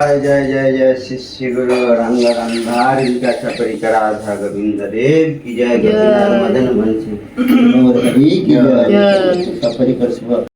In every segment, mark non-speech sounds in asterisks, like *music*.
जय जय जय जय शिष्य गुरु रंग रंधार इनका छपरी राधा गोविंद देव की जय गोविंद मदन वंशी और की जय पर सपरी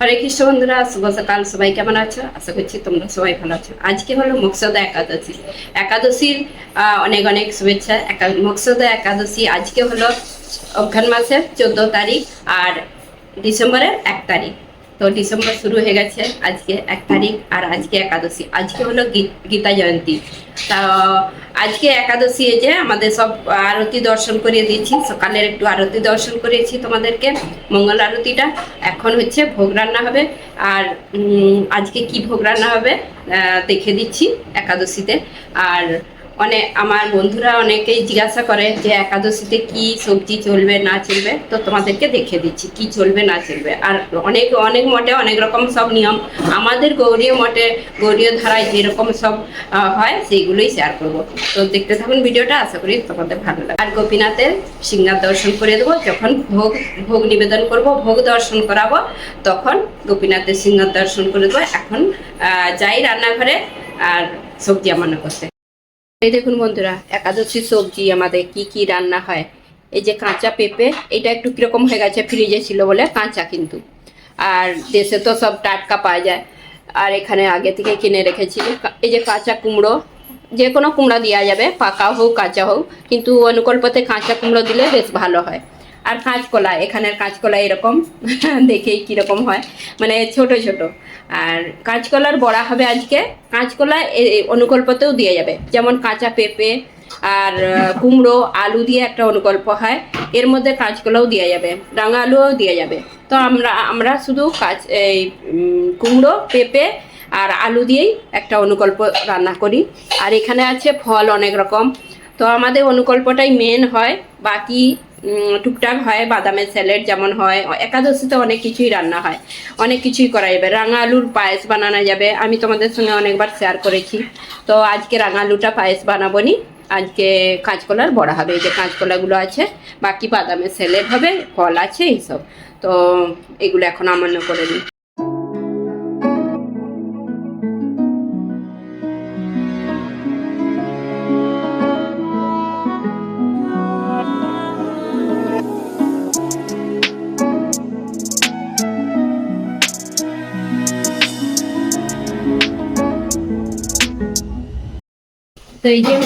হরে কৃষ্ণ বন্ধুরা, শুভ সকাল। সবাই কেমন আছো? আশা করছি তোমরা সবাই ভালো আছো। আজকে হলো মোক্ষদা একাদশী। একাদশীর অনেক অনেক শুভেচ্ছা। মোক্ষদা একাদশী আজকে হলো অঘ্রান মাসের চোদ্দ তারিখ আর ডিসেম্বরের এক তারিখ। তো ডিসেম্বর শুরু হয়ে গেছে, আজকে এক তারিখ আর আজকে একাদশী। আজকে হলো গীতা জয়ন্তী। তা, আজকে একাদশী যে আমাদের সব আরতি দর্শন করিয়ে দিয়েছি। সকালের একটু আরতি দর্শন করিয়েছি তোমাদেরকে, মঙ্গল আরতিটা। এখন হচ্ছে ভোগ রান্না হবে। আর আজকে কি ভোগ রান্না হবে দেখে দিচ্ছি একাদশীতে। আর অনেক আমার বন্ধুরা অনেকেই জিজ্ঞাসা করে যে একাদশীতে কি সবজি চলবে, না চলবে? তো তোমাদেরকে দেখে দিচ্ছি কি চলবে, না চলবে। আর অনেক অনেক মঠে অনেক রকম সব নিয়ম, আমাদের গৌরীয় মঠে গৌরীয় ধারায় যেরকম সব হয় সেইগুলোই শেয়ার করব। তো দেখতে থাকুন ভিডিওটা, আশা করি তোমাদের ভালো লাগে আর গোপীনাথের সিংহার দর্শন করে দেবো, যখন ভোগ ভোগ নিবেদন করব, ভোগ দর্শন করাবো, তখন গোপীনাথের সিংহার দর্শন করে দেবো। এখন যাই রান্নাঘরে, আর সবজি আমানো করতে। এই দেখুন বন্ধুরা, একাদশী সবজি আমাদের কি কি রান্না হয়। এই যে কাঁচা পেঁপে, এটা একটু কীরকম হয়ে গেছে ফ্রিজে ছিল বলে কাঁচা কিন্তু। আর দেশে তো সব টাটকা পাওয়া যায়। আর এখানে আগে থেকে কিনে রেখেছি। এই যে কাঁচা কুমড়ো, যে কোনো কুমড়ো দেওয়া যাবে, পাকা হোক, কাঁচা হোক, কিন্তু অনুকল্পতে কাঁচা কুমড়ো দিলে বেশ ভালো হয়। আর কাঁচকলা, এখানের কাঁচকলা এরকম, *laughs* দেখেই কীরকম হয়। মানে ছোট ছোট। আর কাঁচকলার বড়া হবে আজকে। কাঁচকলা অনুকল্পতেও দিয়ে যাবে। যেমন কাঁচা পেঁপে আর কুমড়ো, আলু দিয়ে একটা অনুকল্প হয়। এর মধ্যে কাঁচকলাও দেওয়া যাবে। রাঙা আলুও দেওয়া যাবে। তো আমরা আমরা শুধু কাঁচ, এই কুমড়ো, পেঁপে আর আলু দিয়েই একটা অনুকল্প রান্না করি। আর এখানে আছে ফল অনেক রকম। তো আমাদের অনুকল্পটাই মেন হয়। বাকি টুকটাক হয়, বাদামের স্যালাড যেমন হয়, একাদশীতে অনেক কিছুই রান্না হয়, অনেক কিছুই করা যাবে। রাঙা আলুর পায়েস বানানো যাবে, আমি তোমাদের সঙ্গে অনেকবার শেয়ার করেছি। তো আজকে রাঙা আলুটা পায়েস বানাবো নি আজকে কাঁচকলার বড়া হবে, এই যে কাঁচকলাগুলো আছে, বাকি বাদামের স্যালাড হবে, ফল আছে এইসব। তো এগুলো এখন আমান্য করে নিই। তো এই যে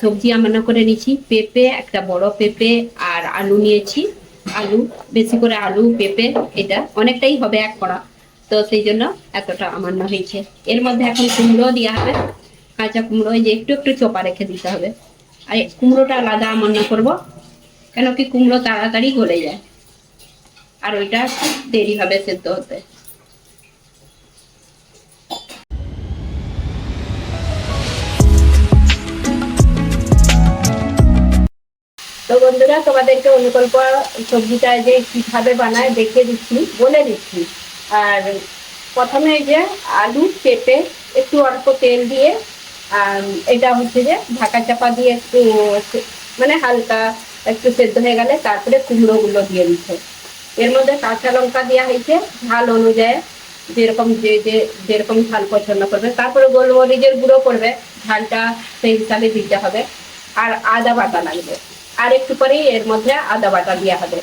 সবজি আমান্য করে নিয়েছি, পেঁপে, একটা বড় পেঁপে আর আলু নিয়েছি। আলু, বেশি করে আলু, পেঁপে, এটা অনেকটাই হবে এক কড়া। তো সেই জন্য এতটা আমান্য হয়েছে। এর মধ্যে এখন কুমড়ো দেওয়া হবে। কাঁচা কুমড়ো, এই যে একটু একটু চোপা রেখে দিতে হবে। আর কুমড়োটা আলাদা আমান্য করব কেন কি কুমড়ো তাড়াতাড়ি গলে যায়। আর ওইটা দেরি হবে সেদ্ধ হতে। তো বন্ধুরা, তোমাদেরকে অনুকল্প সবজিটা যে কীভাবে বানায় দেখিয়ে দিচ্ছি, বলে দিচ্ছি। আর প্রথমে যে আলু কেটে একটু অল্প তেল দিয়ে, আর এটা হচ্ছে যে ঢাকা চাপা দিয়ে একটু মানে হালকা একটু সেদ্ধ হয়ে গেলে তারপরে কুমড়োগুলো দিয়ে দিচ্ছে। এর মধ্যে কাঁচা লঙ্কা দেওয়া হয়েছে, ঝাল অনুযায়ী যেরকম যে যে যেরকম ঝাল পছন্দ করবে। তারপরে গোলমরিচের গুঁড়ো করবে, ঝালটা সেই হিসাবে দিতে হবে। আর আদা বাটা লাগবে। আর একটু পরেই এর মধ্যে আদা বাটা দেওয়া হবে।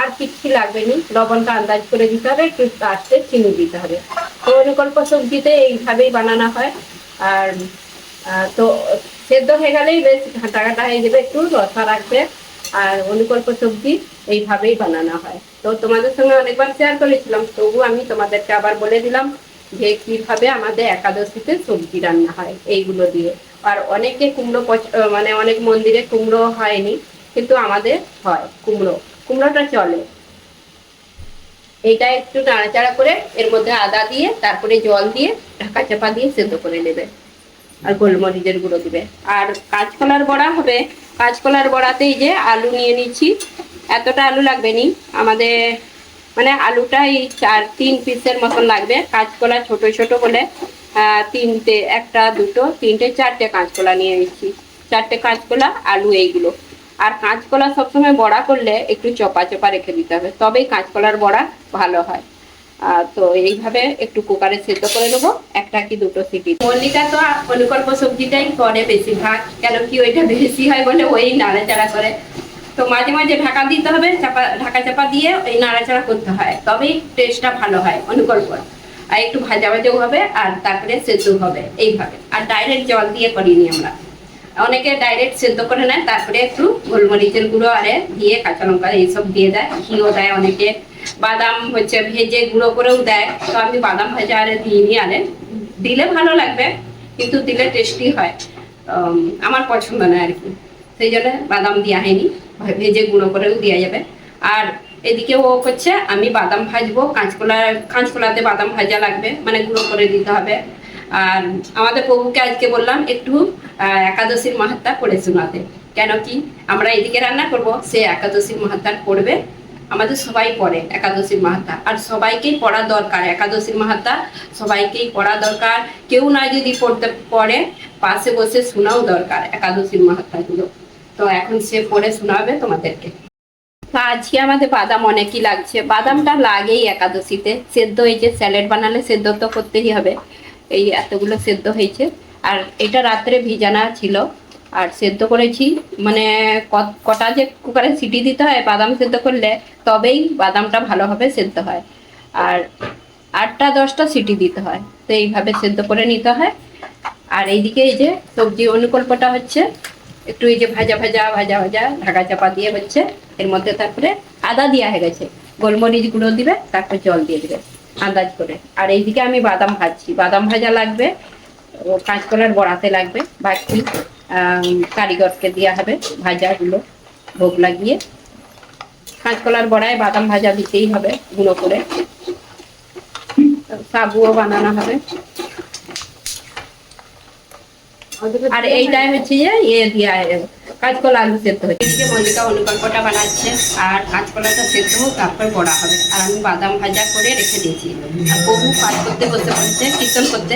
আর কিচ্ছু লাগবে নি, লবণটা আন্দাজ করে দিতে হবে, একটু আসতে চিনি দিতে হবে। তো অনুকল্প সবজিতে এইভাবেই বানানো হয়। আর তো সেদ্ধ হয়ে গেলেই বেশ ঘাটা ঘাটা হয়ে যাবে, একটু রসা রাখবে আর অনুকল্প সবজি এইভাবেই বানানো হয়। তো তোমাদের সঙ্গে অনেকবার শেয়ার করেছিলাম তবু আমি তোমাদেরকে আবার বলে দিলাম যে কীভাবে আমাদের একাদশীতে সবজি রান্না হয় এইগুলো দিয়ে। আর অনেকে কুমড়ো মানে অনেক মন্দিরে কুমড়ো হয়নি কিন্তু আমাদের হয়, কুমড়ো। কুমড়োটা চলে। এইটা একটু নাড়াচাড়া করে এর মধ্যে আদা দিয়ে, তারপরে জল দিয়ে ঢাকা চাপা দিয়ে সেদ্ধ করে নেবে। আর গোলমরিচের গুঁড়ো দিবে। আর কাঁচকলার বড়া হবে। কাঁচকলার বড়াতেই যে আলু নিয়ে নিচ্ছি। এতটা আলু লাগবে নি। আমাদের মানে আলুটা এই চার, তিন পিসের মতন লাগবে। কাঁচকলা ছোট ছোট বলে তিনটে, একটা, দুটো, তিনটে, চারটে কাঁচকলা নিয়ে নিচ্ছি। চারটে কাঁচকলা, আলু এইগুলো। আর কাঁচকলা সবসময় বড়া করলে একটু চপা চপা রেখে দিতে হবে, তবেই কাঁচকলার বড়া ভালো হয়। তো এইভাবে একটু কুকারে সেদ্ধ করে নেব, একটা কি দুটো সিটি। মল্লিকা তো অনুকল্প সবজিটাই করে বেশিরভাগ, কেন কি ওইটা বেশি হয় বলে ওই নাড়াচাড়া করে। তো মাঝে মাঝে ঢাকা দিতে হবে, চাপা, ঢাকা চাপা দিয়ে ওই নাড়াচাড়া করতে হয়, তবেই টেস্টটা ভালো হয় অনুকল্প আর একটু ভাজা ভাজাও হবে আর তারপরে সেদ্ধ হবে, এইভাবে। আর ডাইরেক্ট জল দিয়ে করিনি আমরা। অনেকে ডাইরেক্ট সেদ্ধ করে নেয়, তারপরে একটু গোলমরিচের গুঁড়ো আরে দিয়ে কাঁচা লঙ্কা এইসব দিয়ে দেয়, ঘিও দেয় অনেকে। বাদাম হচ্ছে ভেজে গুঁড়ো করেও দেয়, তো আমি বাদাম ভাজা আরে দিইনি আরে দিলে ভালো লাগবে, কিন্তু দিলে টেস্টি হয় আমার পছন্দ না আর কি। সেই জন্য বাদাম দেওয়া হয়নি, ভেজে গুঁড়ো করেও দেওয়া যাবে। আর এদিকে ও করছে আমি বাদাম ভাজবো, কাঁচকলা, কাঁচকলাতে বাদাম ভাজা লাগবে মানে গুঁড়ো করে দিতে হবে। আর আমাদের প্রভুকে আজকে বললাম একটু একাদশীর মাহাত্মা পড়ে শোনাতে। কেন কি? আমরা এদিকে রান্না করব, সে একাদশীর মাহাত্মা পড়বে, আমাদের সবাই পড়ে একাদশীর মাহাত্মা আর সবাইকেই পড়া দরকার, একাদশীর মাহাত্মা সবাইকেই পড়া দরকার। কেউ না যদি পড়তে পড়ে, পাশে বসে শোনাও দরকার একাদশীর মাহাত্মাগুলো তো এখন সে পড়ে শোনাবে তোমাদেরকে। তো আজকে আমাদের বাদাম অনেকই লাগছে। বাদামটা লাগেই একাদশীতে। সেদ্ধ এই যে স্যালাড বানালে সেদ্ধ তো করতেই হবে। এই এতগুলো সেদ্ধ হয়েছে। আর এটা রাত্রে ভিজানা ছিল। আর সেদ্ধ করেছি মানে কটা যে কুকারে সিটি দিতে হয়, বাদাম সেদ্ধ করলে তবেই বাদামটা ভালোভাবে সেদ্ধ হয়। আর আটটা, দশটা সিটি দিতে হয়, তো এইভাবে সেদ্ধ করে নিতে হয়। আর এইদিকে এই যে সবজি অনুকল্পটা হচ্ছে, একটু এই যে ভাজা ভাজা ভাজা ভাজা, ঢাকা চাপা দিয়ে হচ্ছে। এর মধ্যে তারপরে আদা দেওয়া হয়ে গেছে। গোলমরিচ গুঁড়ো দিবে, তারপর জল দিয়ে দিবে। আন্দাজ করে। আর এইদিকে আমি বাদাম ভাজছি। বাদাম ভাজা লাগবে, ও কাঁচকলার বড়াতে লাগবে বাকি কারিগরকে দেওয়া হবে ভাজাগুলো, ভোগ লাগিয়ে। কাঁচকলার বড়ায় বাদাম ভাজা দিতেই হবে, গুঁড়ো করে। সাবুও বানানো হবে। আর এইটাই হচ্ছে যে ইয়ে দিয়া কাঁচকলা আলু সেদ্ধ হচ্ছে। এদিকে মল্লিকা অনুকল্পটা বানাচ্ছে আর কাঁচকলাটা সেদ্ধ হোক তারপর বড়া হবে। আর আমি বাদাম ভাজা করে রেখে দিয়েছি। আর বহু কাজ করতে বসে পড়ছে কীর্তন করতে।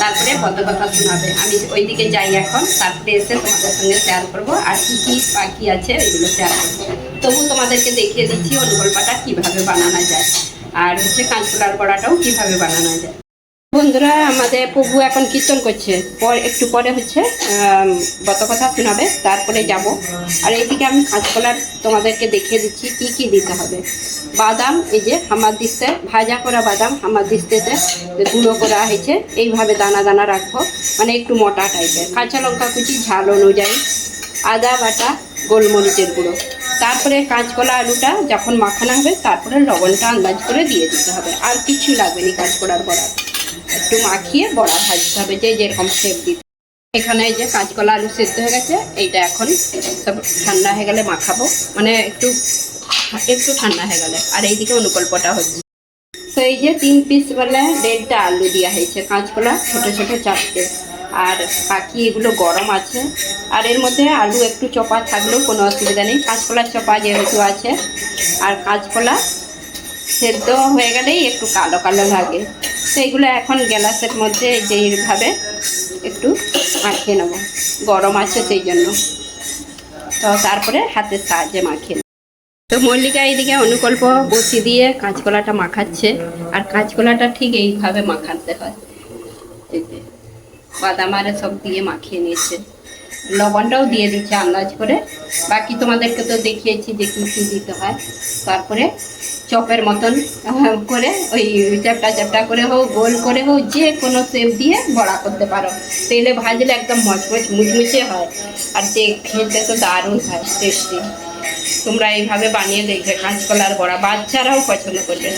তারপরে পদ্ম কথা শোনাবে। আমি ওইদিকে যাই এখন তারপরে এসে তোমাদের সঙ্গে শেয়ার করব। আর কী কী বাকি আছে ওইগুলো শেয়ার করব। তবু তোমাদেরকে দেখিয়ে দিচ্ছি অনুকল্পটা কীভাবে বানানো যায়। আর হচ্ছে কাঁচকলার বড়াটাও কীভাবে বানানো যায়। বন্ধুরা, আমাদের প্রভু এখন কীর্তন করছে। পর একটু পরে হচ্ছে গত কথা শোনাবে, তারপরে যাব। আর এইদিকে আমি কাঁচকলার তোমাদেরকে দেখিয়ে দিচ্ছি, কি কি দিতে হবে। বাদাম, এই যে হামার দিস্তে, ভাজা করা বাদাম, হামার দিস্তেতে গুঁড়ো করা হয়েছে, এইভাবে দানা দানা রাখব। মানে একটু মোটা টাইপের কাঁচা লঙ্কা কুচি, ঝাল অনুযায়ী। আদা বাটা, গোলমরিচের গুঁড়ো। তারপরে কাঁচকলা আলুটা যখন মাখানো হবে, তারপরে লবণটা আন্দাজ করে দিয়ে দিতে হবে। আর কিছু লাগবে না কাঁচকলার বড়া। একটু মাখিয়ে বড়া ভাজতে হবে, যে যেরকম শেপ দিতে। এখানে এই যে কাঁচকলা আলু সেদ্ধ হয়ে গেছে, এইটা এখন সব ঠান্ডা হয়ে গেলে মাখাবো। মানে একটু একটু ঠান্ডা হয়ে গেলে। আর এইদিকে অনুকল্পটা হচ্ছে। তো এই যে তিন পিস বলে দেড়টা আলু দেওয়া হয়েছে, কাঁচকলা, ছোটো ছোটো চারটে। আর বাকি এগুলো গরম আছে। আর এর মধ্যে আলু একটু চপা থাকলেও কোনো অসুবিধা নেই। কাঁচকলার চপা যেহেতু আছে, আর কাঁচকলা সেদ্ধ হয়ে গেলেই একটু কালো কালো লাগে। তো এগুলো এখন গ্যালাসের মধ্যে যেইভাবে একটু মাখিয়ে নেব। গরম আছে সেই জন্য। তো তারপরে হাতের সাহায্যে মাখিয়ে। তো মল্লিকা এইদিকে অনুকল্প বসি দিয়ে কাঁচকলাটা মাখাচ্ছে। আর কাঁচকলাটা ঠিক এইভাবে মাখাতে হয়। বাদাম আরে সব দিয়ে মাখিয়ে নিয়েছে। লবণটাও দিয়ে দিচ্ছে আন্দাজ করে। বাকি তোমাদেরকে তো দেখিয়েছি যে কী কী দিতে হয়। তারপরে চপের মতন করে ওই চ্যাপটা চ্যাপটা করে হোক, গোল করে হোক, যে কোনো সেপ দিয়ে বড়া করতে পারো। তেলে ভাজলে একদম মচমচ মুচমুচে হয়। আর দেখ খেতে তো দারুণ হয় টেস্টি তোমরা এইভাবে বানিয়ে দেখবে, কাঁচকলার বড়া। বাচ্চারাও পছন্দ করবে।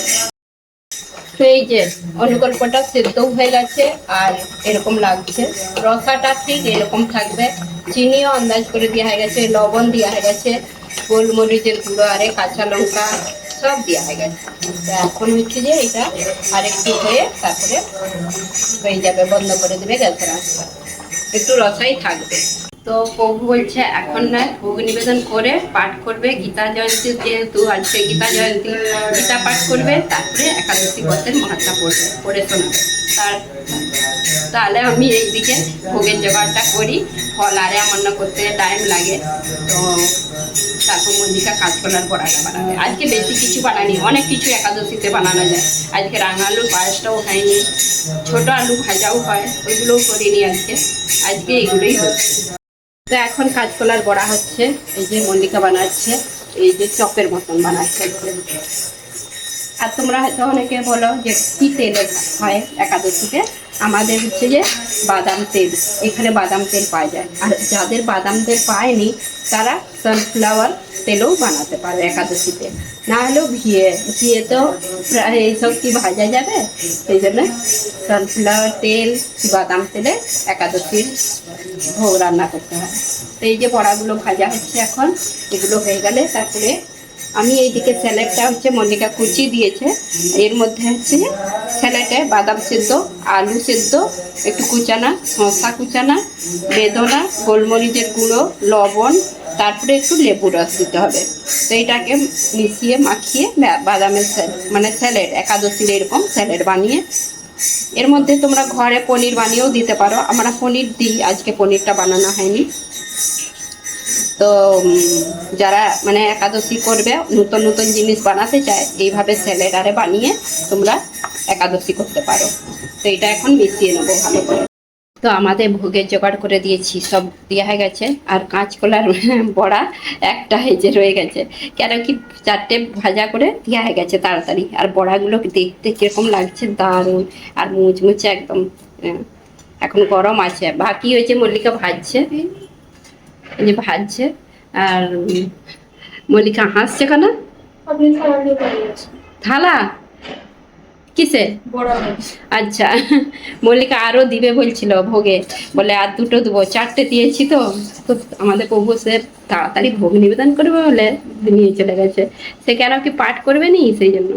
তো এই যে অনুকল্পটা সেদ্ধও হয়ে গেছে, আর এরকম লাগছে। রসাটা ঠিক এরকম থাকবে। চিনিও আন্দাজ করে দেওয়া হয়ে গেছে, লবণ দেওয়া হয়ে গেছে, গোলমরিচের গুঁড়ো, আরে কাঁচা লঙ্কা, সব দেওয়া হয়ে গেছে। তো এখন হচ্ছে যে এটা আরেকটু হয়ে তারপরে হয়ে যাবে, বন্ধ করে দেবে গ্যাসের একটু রসাই থাকবে। তো প্রভু বলছে, এখন না ভোগ নিবেদন করে পাঠ করবে, গীতা জয়ন্তী যেহেতু আজকে গীতা জয়ন্তী, গীতা পাঠ করবে, তারপরে একাদশী ব্রতের মহাত্মা পড়বে, পড়ে শোনাবে। তার তাহলে আমি এইদিকে ভোগের জোগাড়টা করি। ফল, আরে আমার না করতে টাইম লাগে। তো তারপর মন্দিকা কাঁচকলার বড়াটা বানাবে। আজকে বেশি কিছু বানানি, অনেক কিছু একাদশীতে বানানো যায়। আজকে রাঙা আলুর পায়েসটাও হয়নি ছোট আলু ভাজাও হয়, ওইগুলোও করিনি আজকে। আজকে এগুলোই হচ্ছে। তো এখন কাঁচকলার বড়া হচ্ছে, এই যে মল্লিকা বানাচ্ছে, এই যে চপের মতন বানাচ্ছে। আর তোমরা হয়তো অনেকে বলো যে কী তেলে হয় একাদশীতে? আমাদের হচ্ছে যে বাদাম তেল, এখানে বাদাম তেল পাওয়া যায়। আর যাদের বাদাম তেল পায়নি, তারা সানফ্লাওয়ার তেলও বানাতে পারে একাদশীতে। না হলেও ঘিয়ে ঘিয়ে তো প্রায় এইসব কি ভাজা যাবে? সেই জন্য সানফ্লাওয়ার তেল, বাদাম তেলে একাদশীর ভোগ রান্না করতে হয়। তো এই যে বড়াগুলো ভাজা হচ্ছে এখন, এগুলো হয়ে গেলে তারপরে আমি এইদিকে স্যালাডটা হচ্ছে মল্লিকা কুচি দিয়েছে। এর মধ্যে হচ্ছে স্যালাডে বাদাম সেদ্ধ, আলু সেদ্ধ, একটু কুচানা, শসা কুচানা, বেদনা, গোলমরিচের গুঁড়ো, লবণ, তারপরে একটু লেবু রস দিতে হবে। তো এটাকে মিশিয়ে মাখিয়ে বাদামের মানে স্যালাড, একাদশীর এরকম স্যালাড বানিয়ে। এর মধ্যে তোমরা ঘরে পনির বানিয়েও দিতে পারো। আমরা পনির দিই, আজকে পনিরটা বানানো হয়নি। তো যারা মানে একাদশী করবে, নতুন নতুন জিনিস বানাতে চায়, এইভাবে স্যালাড আরে বানিয়ে তোমরা একাদশী করতে পারো। তো এটা এখন মিশিয়ে নেব ভালো করে। তো আমাদের ভোগের জোগাড় করে দিয়েছি, সব দেওয়া হয়ে গেছে। আর কাঁচকলার *laughs* বড়া একটা হেজে রয়ে গেছে। কেন কি চারটে ভাজা করে দেওয়া হয়ে গেছে তাড়াতাড়ি। আর বড়াগুলো দেখতে কীরকম লাগছে, দারুণ। আর মুচমুচে একদম এখন গরম আছে। বাকি হয়েছে মল্লিকা ভাজছে এই যে ভাজছে আর মল্লিকা হাসছে কেন? থালা কিসে? আচ্ছা মল্লিকা আরও দিবে বলছিল ভোগে। বলে আর দুটো দেবো চারটে দিয়েছি তো। তো আমাদের প্রভু সে তাড়াতাড়ি ভোগ নিবেদন করবে বলে নিয়ে চলে গেছে। সে কেন কি পাঠ করবে নি? সেই জন্য।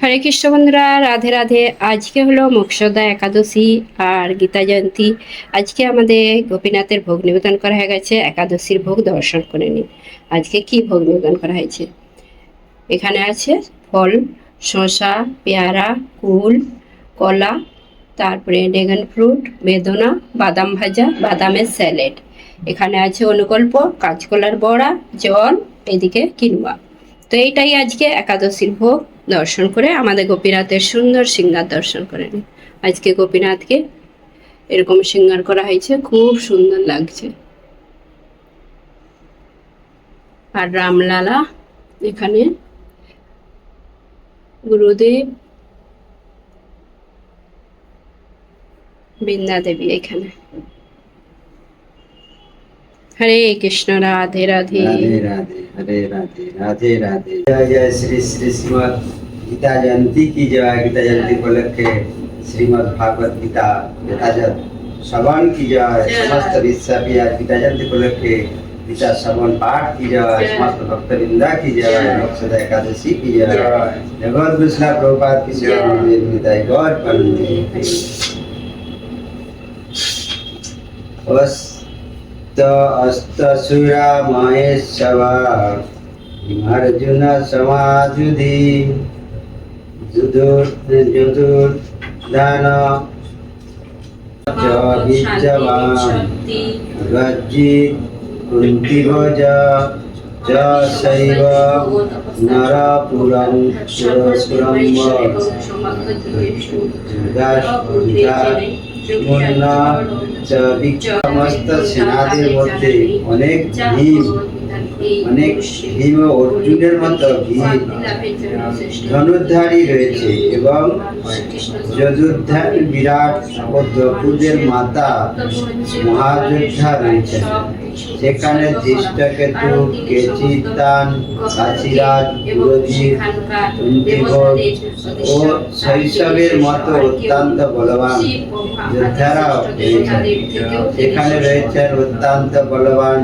হরে কৃষ্ণ বন্ধুরা, রাধে রাধে। আজকে হলো মোক্ষদা একাদশী আর গীতা জয়ন্তী। আজকে আমাদের গোপীনাথের ভোগ নিবেদন করা হয়ে গেছে, একাদশীর ভোগ দর্শন করে নিন। আজকে কি ভোগ নিবেদন করা হয়েছে? এখানে আছে ফল, শসা, পেয়ারা, কুল, কলা, তারপরে ড্রাগন ফ্রুট, বেদনা, বাদাম ভাজা, বাদামের স্যালেড। এখানে আছে অনুকল্প, কাঁচকলার বড়া, জল, এদিকে কিনুয়া তো এইটাই আজকে একাদশীর ভোগ। দর্শন করে আমাদের গোপীনাথের সুন্দর সিঙ্গার দর্শন করে আজকে গোপীনাথকে এরকম সিঙ্গার করা হয়েছে, খুব সুন্দর লাগছে। আর রামলালা এখানে, গুরুদেব বৃন্দা দেবী এখানে। हरे कृष्ण राधे राधे। राधे राधे हरे राधे राधे राधे। जय जय श्री श्री श्रीमद गीता जयंती की जय। गीता जयंती को लेके श्रीमद भागवत गीता यथाजत श्रवण की जय। समस्त विश्व गीता जयंती को लेके गीता श्रवण पाठ की जय। समस्त भक्त वृंदा की जय। सदा एकादशी की जय। जगत विश्ला प्रभुपाद की जय। गौर बंदे बस। दत्त अस्तसुरा महेशवा अर्जुन समाजुधि जुदुर जुदुर दान रज्जित च सैव नरपुरं पुरस्पुरं মুন্ন চ সমস্ত সেনাদের মধ্যে অনেক ভীম ভীম ও অর্জুনের মতো রয়েছে এবং বিরাট মাতা মহাযোদ্ধা রয়েছেন। সেখানে কেচিতান কাশিরাজ ও শৈশবের মতো অত্যন্ত বলবান রয়েছেন। সেখানে রয়েছেন অত্যন্ত বলবান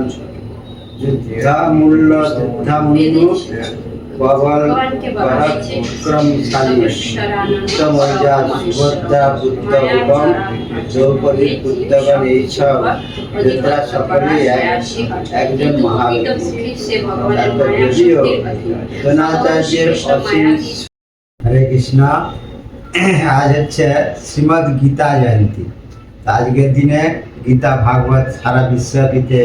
যুদ্ধামূল্য যুদ্ধামূল্য প্রবল পরাক্রমশালী উত্তমর্যা সুভদ্রা পুত্র এবং পুত্রগণ এইসব যোদ্ধা সকলেই এক একজন যদিও দ্রোণাচার্যের অসীম হরে কৃষ্ণ। আজ হচ্ছে শ্রীমদ গীতা জয়ন্তী। আজকের দিনে গীতা ভাগবত সারা বিশ্বব্যাপীতে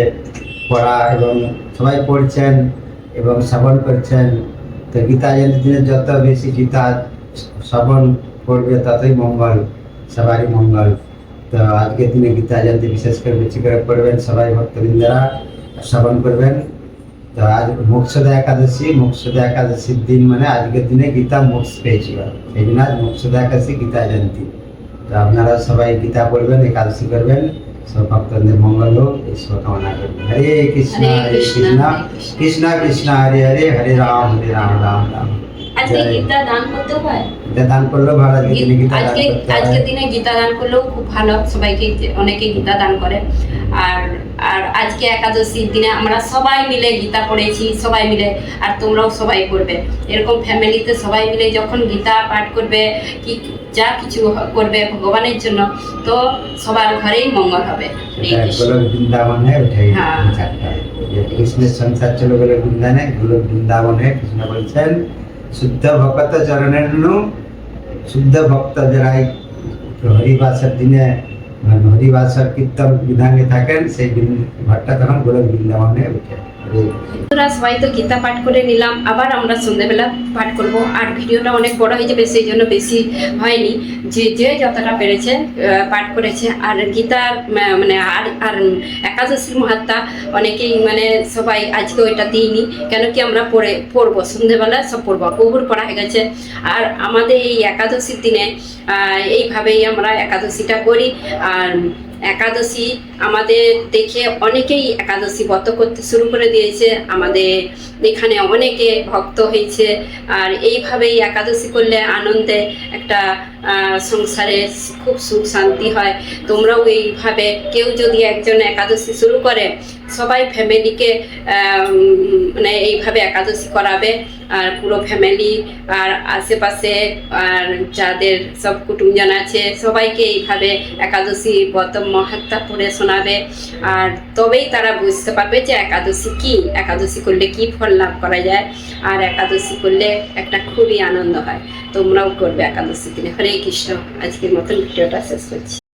পড়া এবং সবাই পড়ছেন এবং শ্রবণ করছেন। তো গীতা জয়ন্তী দিনে যত বেশি গীতা শ্রবণ করবে, ততই মঙ্গল, সবারই মঙ্গল। তো আজকের দিনে গীতা জয়ন্তী বিশেষ করে বেশি করে পড়বেন সবাই ভক্তবৃন্দরা, শ্রবণ করবেন। তো আজ মোক্ষদা একাদশী মোক্ষদা একাদশীর দিন মানে আজকের দিনে গীতা মোক্ষ পেয়েছিল সেই জন্য আজ মোক্ষদা একাদশী, গীতা জয়ন্তী। তো আপনারা সবাই গীতা পড়বেন, একাদশী করবেন। সব ভক্তদের মঙ্গল হোক এই শুভকামনা করবেন হরে কৃষ্ণ হরে হরে কৃষ্ণ, কৃষ্ণ হরে কৃষ্ণ। কৃষ্ণ কৃষ্ণ হরে হরে হরে আজকে গীতা দান করতে হয় গীতা দান করলেও ভালো আজকের দিনে গীতা আজকে আজকের দিনে গীতা দান করলেও খুব ভালো সবাইকে অনেকে গীতা দান করে। আর আর আজকে একাদশীর দিনে আমরা সবাই মিলে গীতা পড়েছি সবাই মিলে আর তোমরাও সবাই করবে। এরকম ফ্যামিলিতে সবাই মিলে যখন গীতা পাঠ করবে কি যা কিছু করবে ভগবানের জন্য তো সবার ঘরেই মঙ্গল হবে। বৃন্দাবন হ্যাঁ। কৃষ্ণের সংসার চলো গেলে বৃন্দাবনে है কৃষ্ণ বলছেন শুদ্ধ ভক্ত চরণের নু শুদ্ধ ভক্ত যারা এই হরিবাসের কীর্তন বিধানে থাকেন সেই ঘরটা তখন গোলক বৃন্দাবনে উঠে বন্ধুরা, সবাই তো গীতা পাঠ করে নিলাম। আবার আমরা সন্ধ্যেবেলা পাঠ করব। আর ভিডিওটা অনেক বড় হয়ে যাবে, সেই জন্য বেশি হয়নি। যে যে যতটা পেরেছে পাঠ করেছে। আর গীতার মানে আর আর একাদশীর মহাত্মা অনেকেই মানে সবাই আজকে ওইটা দিইনি। কেন কি আমরা পড়ে, পড়ব। সন্ধ্যেবেলা সব পড়ব। প্রভুর পড়া হয়ে গেছে। আর আমাদের এই একাদশীর দিনে এইভাবেই আমরা একাদশীটা করি। আর একাদশী আমাদের দেখে অনেকেই একাদশী ব্রত করতে শুরু করে দিয়েছে। আমাদের এখানে অনেকে ভক্ত হয়েছে। আর এইভাবেই একাদশী করলে আনন্দে একটা সংসারে খুব সুখ শান্তি হয়। তোমরাও এইভাবে কেউ যদি একজন একাদশী শুরু করে, সবাই ফ্যামিলিকে মানে এইভাবে একাদশী করাবে। আর পুরো ফ্যামিলি আর আশেপাশে, আর যাদের সব কুটুমজন আছে, সবাইকে এইভাবে একাদশী ব্রত মহাত্মা পড়ে শোনাবে। আর তবেই তারা বুঝতে পারবে যে একাদশী কি? একাদশী করলে কি ফল লাভ করা যায়? আর একাদশী করলে একটা খুবই আনন্দ হয়। তোমরাও করবে একাদশী দিনে। হরে কৃষ্ণ। আজকের মতন ভিডিওটা শেষ করছি।